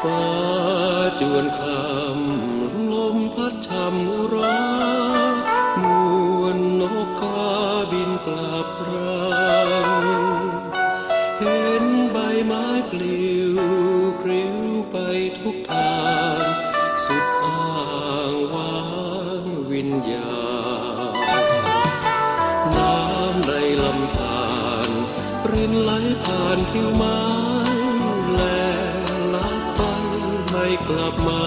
ฟ้าจวนคำลมพัดชำรามวนนกกาบินกลับรังเห็นใบไม้ปลิวปลิวไปทุกทางสุดอ้างว้างวิญญาณน้ำในลำธารรินไหลผ่านทิวไม้ กลับมา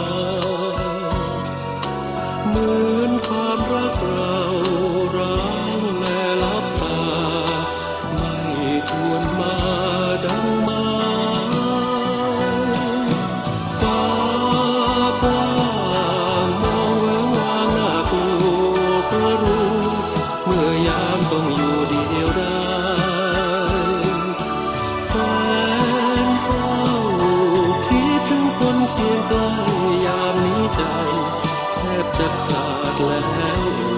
เหมือนความรักเรา ยืใกล้ยามนี้ใจแทบจะขาดแล้ว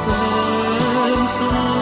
แสงสา